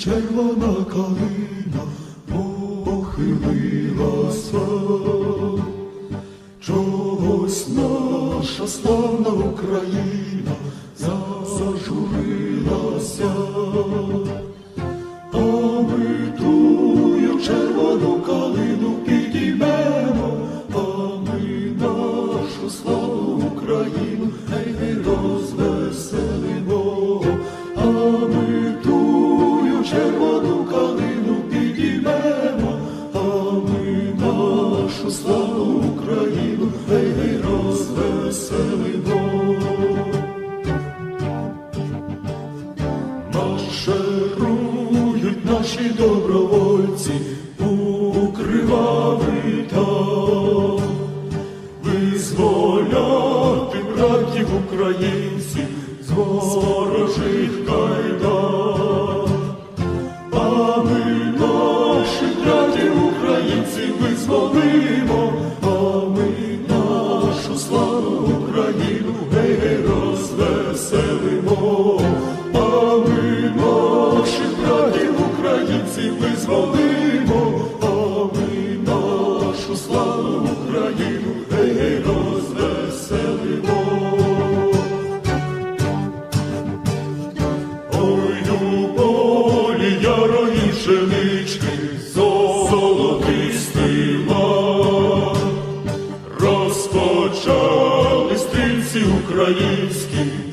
червона калина похилилася, чогось наша славна Україна зажурилася, а ми тую червону калину підіймемо, а ми нашу славу Україну гей, гей, розвеселимо, а ми тую червону калину підіймемо, а ми нашу славу Україну гей, гей, розвеселимо. Марширують наші добровольці у кривавий там, визволяти братів українців з українців визволимо, а ми нашу славу Україну гей, розвеселимо. Ой, полі ярої пшенички, золотистий лан. Розпочали стрільці українські